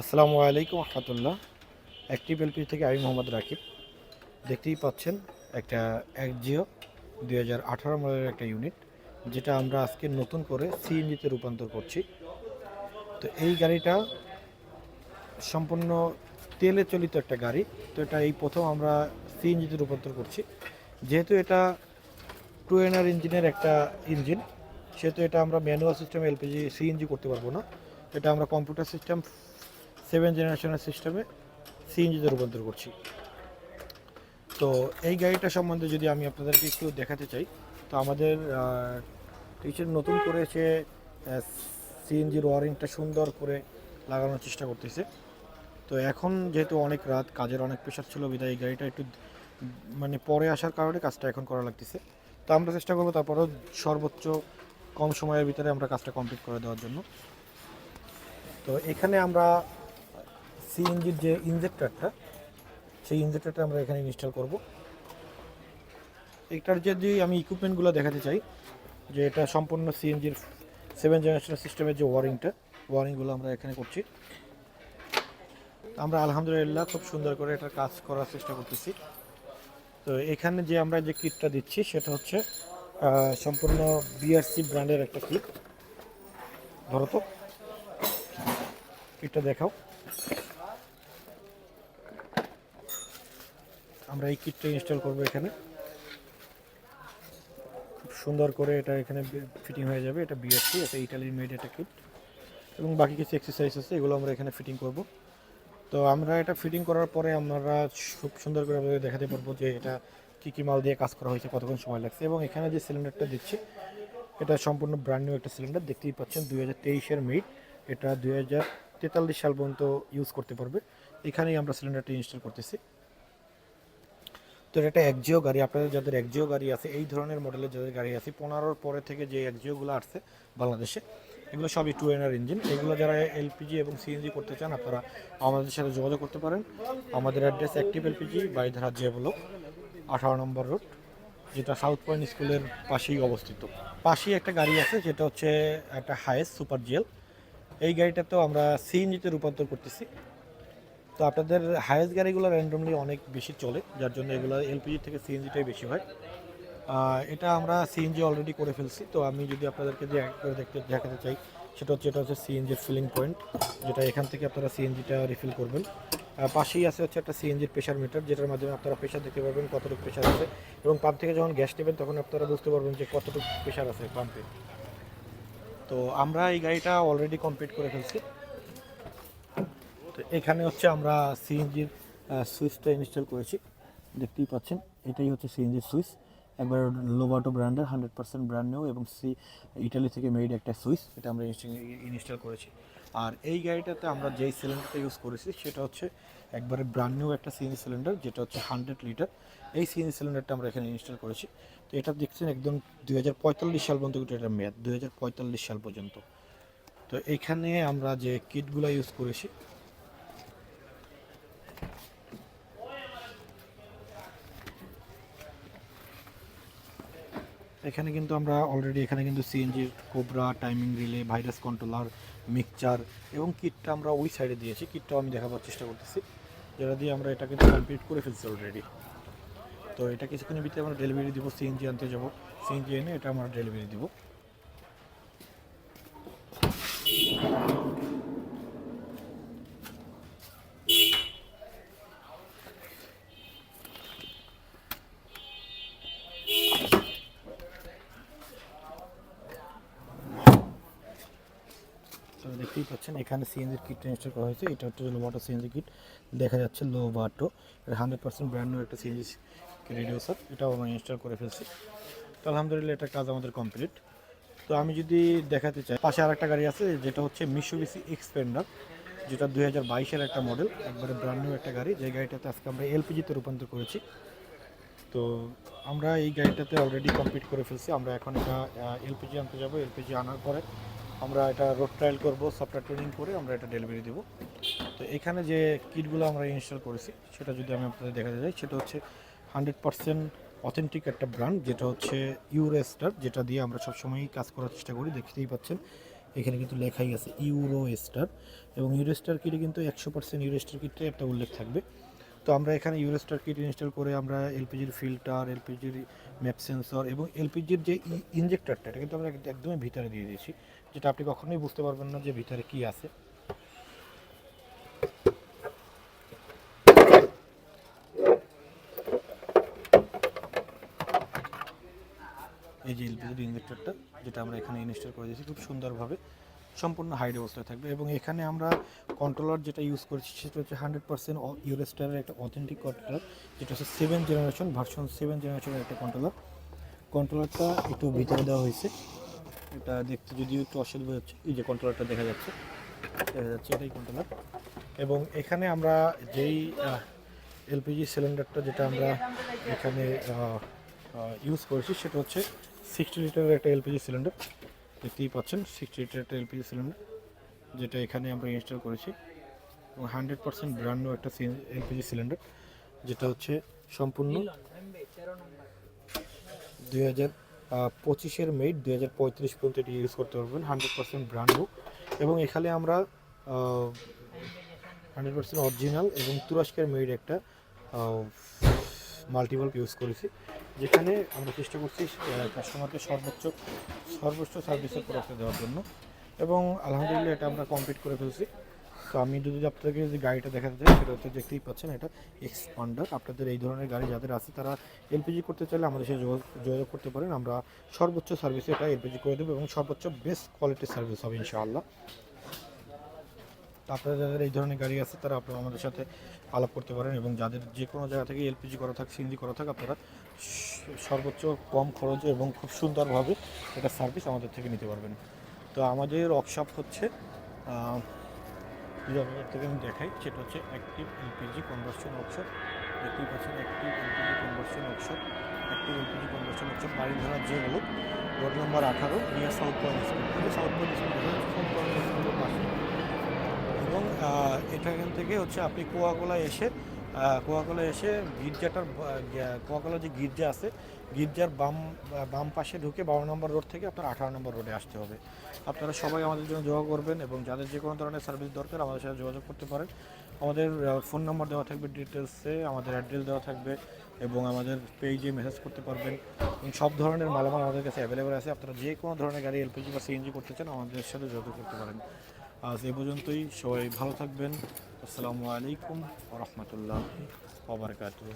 আসসালামু আলাইকুম রহমতুল্লাহ। Active LP থেকে আমি মোহাম্মদ রাকিব। দেখতেই পাচ্ছেন, একটা এক জিও দুই হাজার আঠারো মডেলের একটা ইউনিট যেটা আমরা আজকে নতুন করে সিএনজিতে রূপান্তর করছি। তো এই গাড়িটা সম্পূর্ণ তেলে চলিত একটা গাড়ি। তো এটা এই প্রথম আমরা সিএনজিতে রূপান্তর করছি। যেহেতু এটা টু এনার ইঞ্জিনের একটা ইঞ্জিন, সেহেতু এটা আমরা ম্যানুয়াল সিস্টেম এলপিজি সিএনজি করতে পারব না। এটা আমরা কম্পিউটার সিস্টেম সেভেন জেনারেশনের সিস্টেমে সিএনজিতে রূপান্তর করছি। তো এই গাড়িটা সম্বন্ধে যদি আমি আপনাদেরকে একটু দেখাতে চাই, তো আমাদের টিচার নতুন করে সে সিএনজির ওয়ারিংটা সুন্দর করে লাগানোর চেষ্টা করতেছে। তো এখন যেহেতু অনেক রাত, কাজের অনেক প্রেশার ছিল বিধায় এই গাড়িটা একটু মানে পরে আসার কারণে কাজটা এখন করা লাগতেছে। তো আমরা চেষ্টা করব তারপরেও সর্বোচ্চ কম সময়ের ভিতরে আমরা কাজটা কমপ্লিট করে দেওয়ার জন্য। তো এখানে আমরা সিএনজির যে ইনজেক্টরটা, সেই ইনজেক্টরটা আমরা এখানে ইনস্টল করব। এটার যদি আমি ইকুইপমেন্টগুলো দেখাতে চাই, যে এটা সম্পূর্ণ সিএনজির সেভেন জেনারেশন সিস্টেমের যে ওয়ারিংটা, ওয়ারিংগুলো আমরা এখানে করছি। আমরা আলহামদুলিল্লাহ খুব সুন্দর করে এটা কাজ করার চেষ্টা করতেছি। তো এখানে যে আমরা যে কিটটা দিচ্ছি, সেটা হচ্ছে সম্পূর্ণ বিআরসি ব্র্যান্ডের একটা কিট। ধরো তো, কিটটা দেখাও। আমরা এই কিটটা ইনস্টল করব এখানে। খুব সুন্দর করে এটা এখানে ফিটিং হয়ে যাবে, এটা বিআরসি এটা ইটালির মেড একটা কিট এবং বাকি কিছু এক্সারসাইজ আছে, এগুলো আমরা এখানে ফিটিং করব। তো আমরা এটা ফিটিং করার পরে আমরা খুব সুন্দর করে আপনাদের দেখাতে পারব যে এটা কী কী মাল দিয়ে কাজ করা হয়েছে, কতক্ষণ সময় লাগছে। এবং এখানে যে সিলিন্ডারটা দিচ্ছি, এটা সম্পূর্ণ ব্র্যান্ড নিউ একটা সিলিন্ডার দেখতেই পাচ্ছেন দুই হাজার তেইশের মেড এটা দুই হাজার তেতাল্লিশ সাল পর্যন্ত ইউজ করতে পারবে। এখানেই আমরা সিলিন্ডারটা ইনস্টল করতেছি। তো এটা একজিও গাড়ি, আপনাদের যাদের একজিও গাড়ি আছে, এই ধরনের মডেলের যাদের গাড়ি আছে, পনেরোর পরে থেকে যে একজিওগুলো আসছে বাংলাদেশে, এগুলো সবই টু এনার ইঞ্জিন এগুলো যারা এলপিজি এবং সিএনজি করতে চান, আপনারা আমাদের সাথে যোগাযোগ করতে পারেন। আমাদের অ্যাড্রেস অ্যাক্টিভ এলপিজি বাইধারা যে ব্লক, আঠারো নম্বর রোড যেটা সাউথ পয়েন্ট স্কুলের পাশেই অবস্থিত। পাশেই একটা গাড়ি আছে, যেটা হচ্ছে একটা হায়েস্ট সুপার জেল এই গাড়িটা তো আমরা সিএনজিতে রূপান্তর করতেছি। তো আপনাদের হায়েস্ট গাড়িগুলো র্যান্ডমলি অনেক বেশি চলে, যার জন্য এগুলো এলপিজি থেকে সিএনজিটাই বেশি হয়। এটা আমরা সিএনজি অলরেডি করে ফেলছি, তো আমি যদি আপনাদেরকে যে করে দেখতে দেখাতে চাই, সেটা হচ্ছে এটা হচ্ছে সিএনজির ফিলিং পয়েন্ট যেটা এখান থেকে আপনারা সিএনজিটা রিফিল করবেন। পাশেই আছে হচ্ছে একটা সিএনজির প্রেশার মিটার যেটার মাধ্যমে আপনারা প্রেশার দেখতে পারবেন কতটুকু প্রেশার আছে এবং পাম্প থেকে যখন গ্যাস নেবেন, তখন আপনারা বুঝতে পারবেন যে কতটুকু প্রেশার আছে পাম্পে তো আমরা এই গাড়িটা অলরেডি কমপ্লিট করে ফেলছি। তো এখানে হচ্ছে আমরা সিএনজির সুইচটা ইনস্টল করেছি। দেখতেই পাচ্ছেন, এটাই হচ্ছে সিএনজির সুইচ। একবার লোবাটো ব্র্যান্ডের হান্ড্রেড পার্সেন্ট ব্র্যান্ড নিউ এবং সি ইটালি থেকে মেড একটা সুইচ, এটা আমরা ইনস্টল করেছি। আর এই গাড়িটাতে আমরা যেই সিলিন্ডারটা ইউজ করেছি, সেটা হচ্ছে একবারে ব্র্যান্ড নিউ একটা সিএনজি সিলিন্ডার যেটা হচ্ছে হান্ড্রেড লিটার এই সিএনজি সিলিন্ডারটা আমরা এখানে ইনস্টল করেছি। তো এটা দেখছেন একদম দুই হাজার পঁয়তাল্লিশ সাল পর্যন্ত এটা মেয়াদ, দুই হাজার পঁয়তাল্লিশ সাল পর্যন্ত। তো এখানে আমরা যে কিটগুলো ইউজ করেছি এখানে কিন্তু আমরা অলরেডি এখানে কিন্তু সিএনজির কোবরা টাইমিং রিলে ভাইরাস কন্ট্রোলার মিক্সচার এবং কিটটা আমরা ওই সাইডে দিয়েছি। কিটটাও আমি দেখাবার চেষ্টা করতেছি। যেটা দিয়ে আমরা এটা কিন্তু কমপ্লিট করে ফেলছি অলরেডি তো এটা কিছুক্ষণের ভিতরে আমরা ডেলিভারি দিব সিএনজি আনতে যাব। সিএনজি এনে এটা আমরা ডেলিভারি দিব। তো দেখতেই পাচ্ছেন, এখানে সিএনজির কিটটা ইনস্টল করা হয়েছে। এটা হচ্ছে লোবাটো সিএনজি কিট দেখা যাচ্ছে লোবাটো এটা হান্ড্রেড পার্সেন্ট ব্র্যান্ড নিউ একটা সিএনজি রেডিওসার এটাও আমরা ইনস্টল করে ফেলছি। তো আলহামদুলিল্লাহ, এটা কাজ আমাদের কমপ্লিট তো আমি যদি দেখাতে চাই, পাশে আরেকটা গাড়ি আছে, যেটা হচ্ছে মিশুবিসি এক্সপেন্ডার যেটা দুই হাজার বাইশের একটা মডেল একবারে ব্র্যান্ড নিউ একটা গাড়ি। যে গাড়িটাতে আজকে আমরা এলপিজিতে রূপান্তর করেছি। তো আমরা এই গাড়িটাতে অলরেডি কমপ্লিট করে ফেলছি। আমরা এখন এটা এলপিজি আনতে যাব। এলপিজি আনার পরে আমরা এটা রোড ট্রায়াল করব সফটওয়্যার ট্রেনিং করে আমরা এটা ডেলিভারি দেবো। তো এখানে যে কিটগুলো আমরা ইনস্টল করেছি, সেটা যদি আমি আপনাদের দেখাতে যাই, সেটা হচ্ছে হান্ড্রেড পার্সেন্ট অথেন্টিক একটা ব্র্যান্ড যেটা হচ্ছে ইউরেস্টার যেটা দিয়ে আমরা সবসময়ই কাজ করার চেষ্টা করি। দেখতেই পাচ্ছেন, এখানে কিন্তু লেখাই আছে ইউরো স্টার এবং ইউরো স্টার কিটে কিন্তু একশো পার্সেন্ট ইউরো স্টার কিটে একটা উল্লেখ থাকবে। তো আমরা এখানে ইউরেস্টার কিট ইনস্টল করে আমরা এলপিজির ফিল্টার এলপিজির ম্যাপ সেন্সর এবং এলপিজির যে ইনজেক্টরটা এটা কিন্তু আমরা একদমই ভিতরে দিয়ে দিয়েছি, যেটা আপনি কখনোই বুঝতে পারবেন না যে ভিতরে কি আছে। এই যে এলপিজির ইনজেক্টরটা যেটা আমরা এখানে ইনস্টল করে দিয়েছি, খুব সুন্দরভাবে। সম্পূর্ণ হাইড অবস্থায় থাকবে এবং এখানে আমরা কন্ট্রোলার যেটা ইউজ করেছি সেটা হচ্ছে হান্ড্রেড পার্সেন্ট ইউরেস্টারের একটা অথেন্টিক কন্ট্রোলার যেটা হচ্ছে সেভেন জেনারেশন ভার্সন সেভেন জেনারেশনের একটা কন্ট্রোলার কন্ট্রোলারটা একটু ভিতরে দেওয়া হয়েছে। এটা দেখতে যদিও একটু অসুবিধা হচ্ছে এই যে কন্ট্রোলারটা দেখা যাচ্ছে দেখা যাচ্ছে এটাই কন্ট্রোলার এবং এখানে আমরা যেই এলপিজি সিলিন্ডারটা যেটা আমরা এখানে ইউজ করেছি, সেটা হচ্ছে সিক্সটি লিটারের একটা এলপিজি সিলিন্ডার দেখতেই পাচ্ছেন সিক্সটি লিটার একটা এলপিজি সিলিন্ডার যেটা এখানে আমরা ইনস্টল করেছি। এবং হান্ড্রেড পার্সেন্ট ব্র্যান্ড একটা এলপিজি সিলিন্ডার যেটা হচ্ছে সম্পূর্ণ দুই হাজার পঁচিশের মেড দুই হাজার পঁয়ত্রিশ পর্যন্ত এটি ইউজ করতে পারবেন হান্ড্রেড পার্সেন্ট ব্র্যান্ড এবং এখানে আমরা হান্ড্রেড পার্সেন্ট অরিজিনাল এবং তুরস্কের মেড একটা মাল্টিপল ইউজ করেছি, যেখানে আমরা চেষ্টা করছি কাস্টমারকে সর্বোচ্চ সর্বোচ্চ সার্ভিসের প্রোডাক্ট দেওয়ার জন্য। এবং আলহামদুলিল্লাহ এটা আমরা কমপ্লিট করে ফেলছি। তো আমি যদি আপনাদেরকে যে গাড়িটা দেখাতে চাই, সেটা হচ্ছে দেখতেই পাচ্ছেন, এটা এক্সপান্ডার আপনাদের এই ধরনের গাড়ি যাদের আছে, তারা এলপিজি করতে চাইলে আমাদের সাথে যোগাযোগ করতে পারেন। আমরা সর্বোচ্চ সার্ভিসে এটা এলপিজি করে দেবো এবং সর্বোচ্চ বেস্ট কোয়ালিটির সার্ভিস হবে, ইনশাআল্লাহ। তো আপনারা যাদের এই ধরনের গাড়ি আছে, তারা আপনারা আমাদের সাথে আলাপ করতে পারেন এবং যাদের যে কোনো জায়গা থেকে এলপিজি করা থাক, সিএনজি করা থাক, আপনারা সর্বোচ্চ কম খরচে এবং খুব সুন্দরভাবে এটা সার্ভিস আমাদের থেকে নিতে পারবেন। তো আমাদের ওয়ার্কশপ হচ্ছে থেকে আমি দেখাই, সেটা হচ্ছে অ্যাক্টিভ এলপিজি কনভার্সন ওয়ার্কশপ দেখতেই পাচ্ছেন active LPG conversion workshop active LPG conversion workshop বাড়ি ধরা যে হলো রোড নম্বর আঠারো near south point school south point school south point স্কুলের পাশে। এবং এখান থেকে হচ্ছে আপনি কোয়াকোলা এসে কোয়াকোলা এসে গির্জাটার কোয়াকোলা যে গির্জা আছে, গির্জার বাম বাম পাশে ঢুকে বারো নম্বর রোড থেকে আপনার আঠারো নম্বর রোডে আসতে হবে। আপনারা সবাই আমাদের জন্য যোগাযোগ করবেন এবং যাদের যে কোনো ধরনের সার্ভিস দরকার আমাদের সাথে যোগাযোগ করতে পারেন। আমাদের ফোন নম্বর দেওয়া থাকবে ডিটেলসে আমাদের অ্যাড্রেস দেওয়া থাকবে এবং আমাদের পেজে মেসেজ করতে পারবেন। এবং সব ধরনের মালামাল আমাদের কাছে অ্যাভেলেবেল আছে। আপনারা যে কোনো ধরনের গাড়ি, এলপিজি বা সিএনজি করতে চান, আমাদের সাথে যোগাযোগ করতে পারেন। আজ এ পর্যন্তই। সবাই ভালো থাকবেন। আসসালামু আলাইকুম রহমতুল্লাহ ওবরাকাতুহ